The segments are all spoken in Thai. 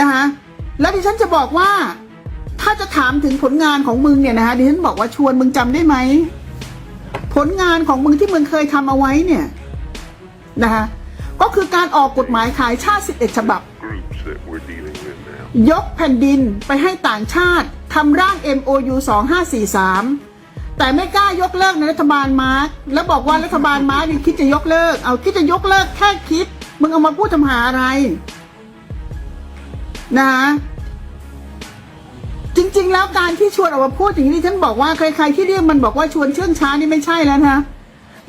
นะคะแล้วดิฉันจะบอกว่า ถ้าจะถามถึงผลงานของมึงเนี่ยนะคะดิฉันบอกว่าชวนมึงจำได้ไหมผลงานของมึงที่มึงเคยทำเอาไว้เนี่ยนะคะก็คือการออกกฎหมายขายชาติ 11 ฉบับ ยกแผ่นดินไปให้ต่างชาติทำร่าง MOU 2543 แต่ไม่กล้ายกเลิกในรัฐบาลมาร์กแล้วบอกว่ารัฐบาลมาร์กคิดจะยกเลิก เอาคิดจะยกเลิกแค่คิด มึงเอามาพูดทำหาอะไร นะ จริง ๆ แล้วการที่ชวนออกมาพูดอย่างนี้ฉันบอกว่าใคร ๆ ที่เรียกมันบอกว่าชวนเชื่องช้านี่ไม่ใช่แล้วนะ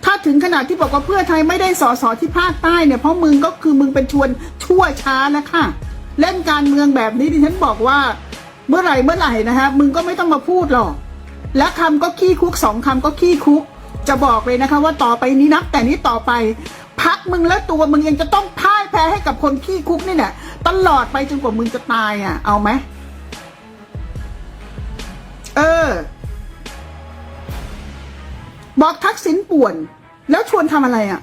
ถ้าถึงขนาดที่บอกว่าเพื่อไทยไม่ได้สอสอที่ภาคใต้เนี่ยเพราะมึงก็คือมึงเป็นชวนชั่วช้าแล้วค่ะ เล่นการเมืองแบบนี้ดิฉันบอกว่า เมื่อไหร่เมื่อไหร่นะฮะมึงก็ไม่ต้องมาพูดหรอก และคำก็ขี้คุกสองคำก็ขี้คุก จะบอกเลยนะคะ ว่าต่อไปนี้นับแต่นี้ต่อไป พักมึงและตัวมึงยังจะต้องพ่ายแพ้ให้กับคนขี้คุกนี่เนี่ยตลอดไปจนกว่ามึงจะตายอะ เอาไหมเออ บอกทักษิณป่วน แล้วชวนทำอะไรอะ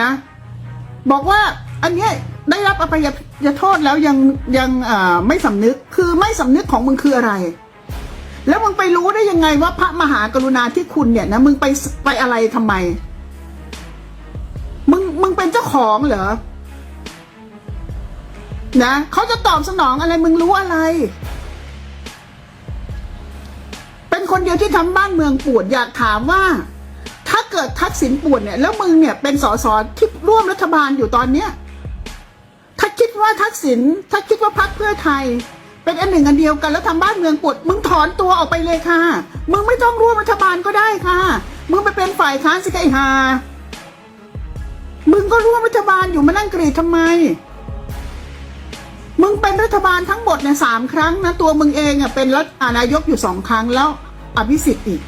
นะ บอกว่า อันเนี้ยได้รับอภัยโทษแล้วยังยังไม่สำนึกคือไม่สำนึกของมึงคืออะไร แล้วมึงไปรู้ได้ยังไงว่าพระมหากรุณาธิคุณเนี่ยนะมึงไปไปอะไรทำไม เป็นเจ้าของเหรอ นะเขาจะตอบสนองอะไรมึงรู้อะไร เป็นคนเดียวที่ทำบ้านเมืองปวดอยากถามว่า ถ้าเกิดทักษิณปวดเนี่ย แล้วมึงเนี่ยเป็นสสที่ร่วมรัฐบาลอยู่ตอนเนี้ยถ้าคิดว่าทักษิณถ้าคิดว่าพรรคเพื่อไทย เป็นอันหนึ่งอันเดียวกันแล้วทำบ้านเมืองปวดมึงถอนตัวออกไปเลยค่ะ มึงไม่ต้องร่วมรัฐบาลก็ได้ค่ะ มึงไปเป็นฝ่ายค้านสิไอ้ห่า ก็ร่วมรัฐบาลอยู่มานั่งกรีดทำไม มึงเป็นรัฐบาลทั้งหมดเนี่ยสามครั้งนะตัวมึงเองอะเป็นรัฐอานายกอยู่สองครั้งแล้วอภิสิทธิ์อีก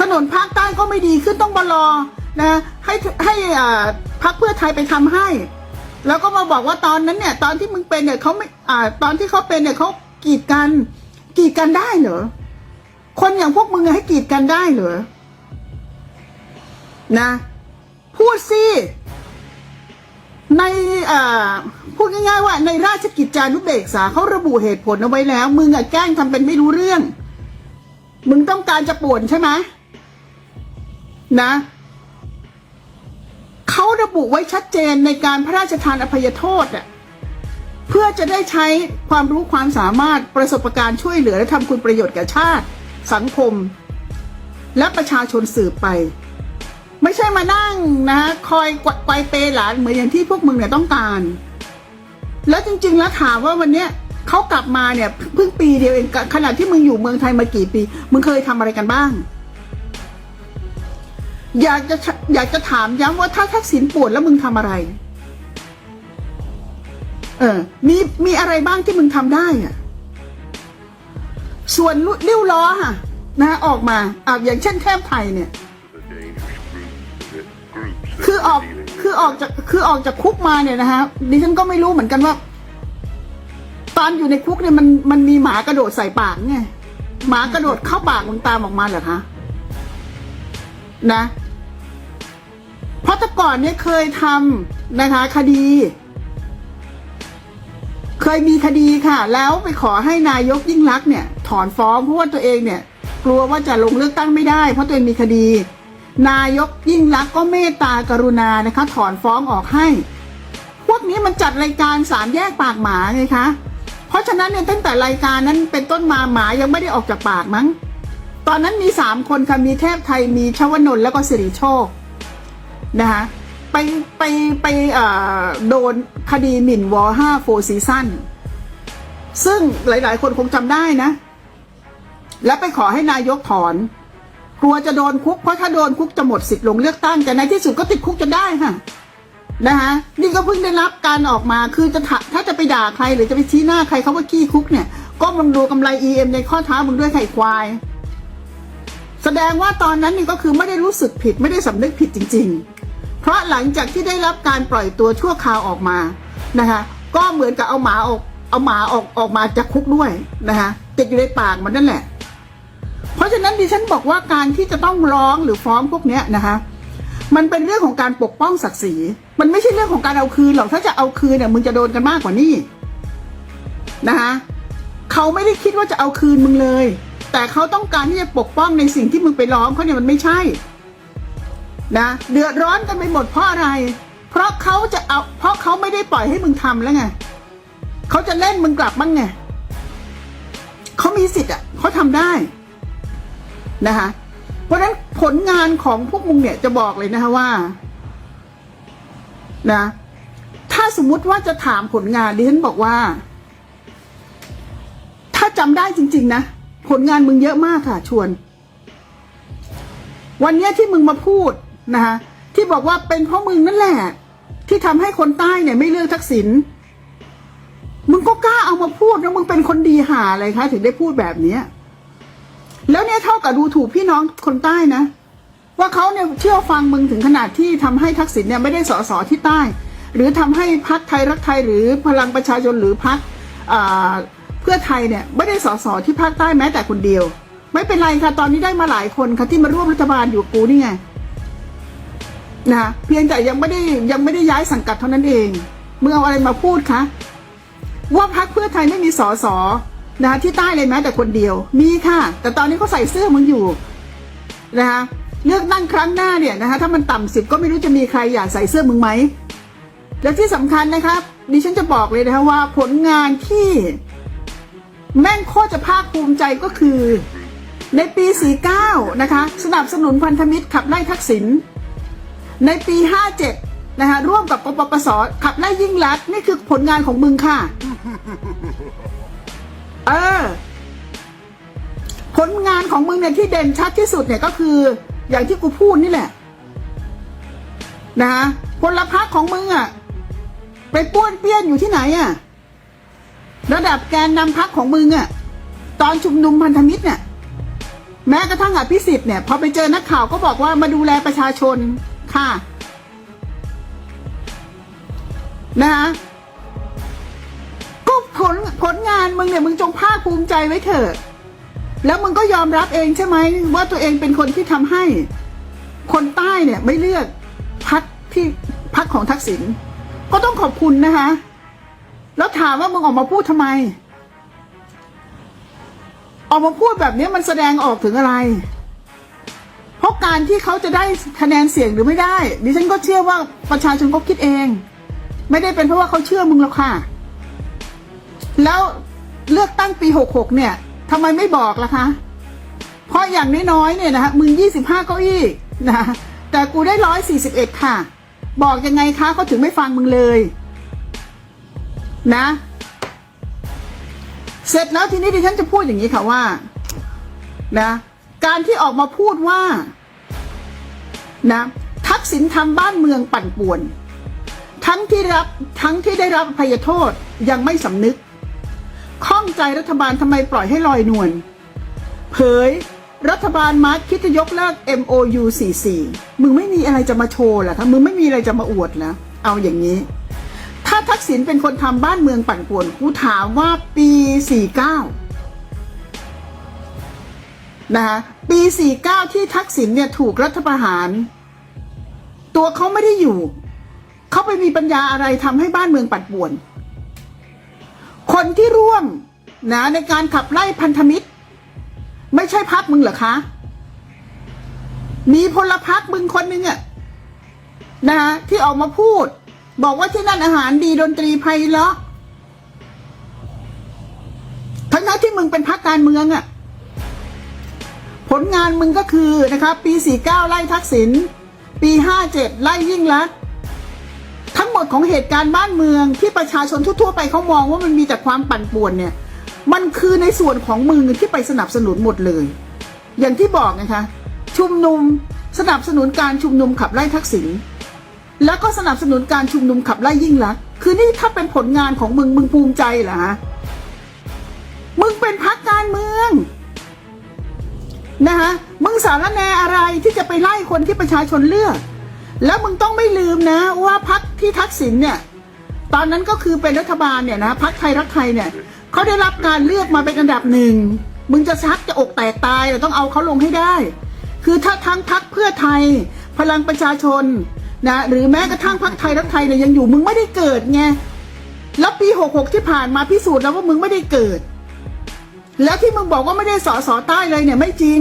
ถนนภาคใต้ก็ไม่ดีขึ้นต้องบรอนะให้ให้อ่าพรรคเพื่อไทยไปทำให้ แล้วก็มาบอกว่าตอนนั้นเนี่ย ตอนที่มึงเป็นเนี่ยเขาไม่อ่า ตอนที่เขาเป็นเนี่ยเขากีดกันกีดกันได้เหรอคนอย่างพวกมึงให้กีดกันได้เหรอนะพูดสิ ในพูดง่ายๆว่าในราชกิจจานุเบกษาเขาระบุเหตุผลเอาไว้แล้ว มึงอะแกล้งทำเป็นไม่รู้เรื่อง มึงต้องการจะป่วนใช่ไหมนะเขาระบุไว้ชัดเจนในการพระราชทานอภัยโทษอะเพื่อจะได้ใช้ความรู้ความสามารถประสบการณ์ช่วยเหลือและทำคุณประโยชน์แก่ชาติ สังคม และประชาชนสืบไป ไม่ใช่มานั่งนะ คอยกวักไกวเปหลานเหมือนอย่างที่พวกมึงเนี่ยต้องการ แล้วจริง ๆ แล้วถามว่าวันเนี้ยเขากลับมาเนี่ยเพิ่งปีเดียวเองขณะที่มึงอยู่เมืองไทยมากี่ปี มึงเคยทำอะไรกันบ้าง อยากจะอยากจะถามย้ำว่าถ้าทักษิณป่วนแล้วมึงทำอะไร เออ มีมีอะไรบ้างที่มึงทำได้อะส่วนริ้วล้อค่ะนะออกมาอ่าอย่างเช่นแทบไทยเนี่ย อออกคือออกจากคือออกจากคุกมาเนี่ยนะฮะดิฉันก็ไม่รู้เหมือนกันว่า ตอนอยู่ในคุกเนี่ยมันมันมีหมากระโดดใส่ปากไงหมากระโดดเข้าปากมึงตามออกมาเหรอคะนะ เพราะแต่ก่อนเนี่ยเคยทำนะคะ คดี เคยมีคดีค่ะ แล้วไปขอให้นายกยิ่งลักเนี่ย ถอนฟ้องเพราะว่าตัวเองเนี่ย กลัวว่าจะลงเลือกตั้งไม่ได้ เพราะตัวเองมีคดี นายกยิ่งลักษณ์ก็เมตตากรุณานะคะ ถอนฟ้องออกให้ พวกนี้มันจัดรายการสามแยกปากหมาไงคะ เพราะฉะนั้นเนี่ยตั้งแต่รายการนั้นเป็นต้นมาหมายังไม่ได้ออกจากปากมั้ง ตอนนั้นมีสามคนค่ะมีเทพไทยมีชวนนท์แล้วก็สิริโชคนะคะไปไปไปเอ่อโดนคดีหมิ่นวอห้าโฟซีซั่นซึ่งหลาย ๆ คนคงจำได้นะ แล้วไปขอให้นายกถอน กลัวจะโดนคุกเพราะถ้าโดนคุกจะหมดสิทธิ์ลงเลือกตั้งแต่ในที่สุดก็ติดคุกจนได้ค่ะนะคะนี่ก็เพิ่งได้รับการออกมาคือจะถถ้าจะไปด่าใครหรือจะไปชี้หน้าใครเขาว่าขี้คุกเนี่ย ก็มึงดูกำไร EM ในข้อเท้ามึงด้วยไข่ควาย แสดงว่าตอนนั้นนี่ก็คือไม่ได้รู้สึกผิดไม่ได้สำนึกผิดจริง ๆ เพราะหลังจากที่ได้รับการปล่อยตัวชั่วคราวออกมานะคะก็เหมือนกับเอาหมาออกเอาหมาออกออกมาจากคุกด้วยนะคะติดอยู่ในปากมันนั่นแหละ เพราะฉะนั้นดิฉันบอกว่าการที่จะต้องร้องหรือฟ้องพวกเนี้ยนะคะ มันเป็นเรื่องของการปกป้องศักดิ์ศรี มันไม่ใช่เรื่องของการเอาคืนหรอกถ้าจะเอาคืนเนี่ยมึงจะโดนกันมากกว่านี้นะคะเขาไม่ได้คิดว่าจะเอาคืนมึงเลย แต่เขาต้องการที่จะปกป้องในสิ่งที่มึงไปร้องเขาเนี่ยมันไม่ใช่นะเดือดร้อนกันไปหมดเพราะอะไร เพราะเขาจะเอา เพราะเขาไม่ได้ปล่อยให้มึงทำแล้วไงเขาจะเล่นมึงกลับบ้างไงเขามีสิทธิ์อะเขาทำได้ นะคะ เพราะฉะนั้นผลงานของพวกมึงเนี่ยจะบอกเลยนะคะว่า นะ ถ้าสมมุติว่าจะถามผลงานดิฉันบอกว่า ถ้าจำได้จริง ๆ นะ ผลงานมึงเยอะมากค่ะ ชวน วันเนี้ยที่มึงมาพูดนะคะที่บอกว่าเป็นเพราะมึงนั่นแหละ ที่ทำให้คนใต้เนี่ย ไม่เลือกทักษิณมึงก็กล้าเอามาพูดแล้วมึงเป็นคนดีหาอะไรคะถึงได้พูดแบบเนี้ย แล้วเนี่ยเท่ากับดูถูกพี่น้องคนใต้นะ ว่าเขาเนี่ยเชื่อฟังมึงถึงขนาดที่ทำให้ทักษิณเนี่ยไม่ได้สอสอที่ใต้ หรือทำให้พักไทยรักไทยหรือพลังประชาชนหรือพักเพื่อไทยเนี่ยไม่ได้สอสอที่ภาคใต้แม้แต่คนเดียว ไม่เป็นไรค่ะตอนนี้ได้มาหลายคนค่ะที่มาร่วมรัฐบาลอยู่กูนี่ไงนะเพียงแต่ยังไม่ได้ยังไม่ได้ย้ายสังกัดเท่านั้นเองมึงเอาอะไรมาพูดคะว่าพักเพื่อไทยไม่มีสอสอ นะคะที่ใต้เลยแม้แต่คนเดียว มีค่ะ แต่ตอนนี้เขาใส่เสื้อมึงอยู่นะคะเลือกตั้งครั้งหน้าเนี่ยนะคะถ้ามันต่ำสิบก็ไม่รู้จะมีใครอยากใส่เสื้อมึงไหมและที่สำคัญนะครับดิฉันจะบอกเลยนะคะว่าผลงานที่แม่งโคตรจะภาคภูมิใจก็คือ ในปี 49 นะคะ สนับสนุนพันธมิตรขับไล่ทักษิณในปี 57 นะคะร่วมกับกปปสขับไล่ยิ่งลักษณ์นี่คือผลงานของมึงค่ะ เออ ผลงานของมึงเนี่ยที่เด่นชัดที่สุดเนี่ยก็คือ อย่างที่กูพูดนี่แหละ นะคะพลพรรคของมึงอะไปป้วนเปี้ยนอยู่ที่ไหนอะระดับแกนนำพักของมึงอะตอนชุมนุมพันธมิตรเนี่ยแม้กระทั่งอภิสิทธิ์เนี่ยพอไปเจอนักข่าวก็บอกว่ามาดูแลประชาชนค่ะนะคะ ลผลงานมึงเนี่ยมึงจงภาคภูมิใจไว้เถอะ แล้วมึงก็ยอมรับเองใช่ไหมว่าตัวเองเป็นคนที่ทำให้ คนใต้เนี่ยไม่เลือกพักที่พักของทักษิณก็ต้องขอบคุณนะคะแล้วถามว่ามึงออกมาพูดทำไม ออกมาพูดแบบนี้มันแสดงออกถึงอะไร เพราะการที่เขาจะได้คะแนนเสียงหรือไม่ได้ ดิฉันก็เชื่อว่าประชาชนก็คิดเอง ไม่ได้เป็นเพราะว่าเขาเชื่อมึงหรอกค่ะ แล้วเลือกตั้งปีหกหกเนี่ยทำไมไม่บอกล่ะคะ เพราะอย่างน้อยๆเนี่ยนะคะมึงยี่สิบห้าเก้าอี้นะแต่กูได้ร้อยสี่สิบเอ็ดค่ะ บอกยังไงคะเขาถึงไม่ฟังมึงเลย นะ เสร็จแล้วทีนี้ดิฉันจะพูดอย่างนี้ค่ะว่า นะ การที่ออกมาพูดว่า นะ ทักษิณทำบ้านเมืองปั่นป่วน ทั้งที่รับทั้งที่ได้รับภัยโทษยังไม่สำนึก ข้องใจรัฐบาลทำไมปล่อยให้ลอยนวลเผย รัฐบาลมาร์คคิดจะยกเลิก MOU 44มึงไม่มีอะไรจะมาโชว์หรอคะมึงไม่มีอะไรจะมาอวดแล้วเอาอย่างนี้ ถ้าทักษิณเป็นคนทำบ้านเมืองปั่นป่วนกูถามว่าปี 49 นะคะปี 49 ที่ทักษิณเนี่ยถูกรัฐประหาร ตัวเขาไม่ได้อยู่ เขาไปมีปัญญาอะไรทำให้บ้านเมืองปั่นป่วน คนที่ร่วมนะในการขับไล่พันธมิตร ไม่ใช่พักมึงเหรอคะ มีพลพักมึงคนนึงอะนะคะที่ออกมาพูด บอกว่าที่นั่นอาหารดีดนตรีไพเราะทั้งนั้นที่มึงเป็นพักการเมืองอะผลงานมึงก็คือนะครับปี 49 ไล่ทักษิณปี 57 ไล่ยิ่งลักษณ ทั้งหมดของเหตุการณ์บ้านเมืองที่ประชาชนทั่วๆไปเขามองว่ามันมีแต่ความปั่นป่วนเนี่ย มันคือในส่วนของมึงที่ไปสนับสนุนหมดเลย อย่างที่บอกนะคะชุมนุมสนับสนุนการชุมนุมขับไล่ทักษิณแล้วก็สนับสนุนการชุมนุมขับไล่ยิ่งลักษณ์คือนี่ถ้าเป็นผลงานของมึงมึงภูมิใจเหรอฮะมึงเป็นพักการเมืองนะคะมึงสารแนอะไรที่จะไปไล่คนที่ประชาชนเลือก แล้วมึงต้องไม่ลืมนะ ว่าพักที่ทักษิณเนี่ย ตอนนั้นก็คือเป็นรัฐบาลเนี่ยนะพักไทยรักไทยเนี่ยเขาได้รับการเลือกมาเป็นอันดับหนึ่งมึงจะชักจะอกแตกตายแต่ต้องเอาเขาลงให้ได้ คือถ้าทั้งพักเพื่อไทย พลังประชาชนนะหรือแม้กระทั่งพักไทยรักไทยเนี่ยยังอยู่มึงไม่ได้เกิดไงแล้วปีหกหกที่ผ่านมาพิสูจน์แล้วว่ามึงไม่ได้เกิด แล้วที่มึงบอกว่าไม่ได้สอสอใต้เลยเนี่ยไม่จริง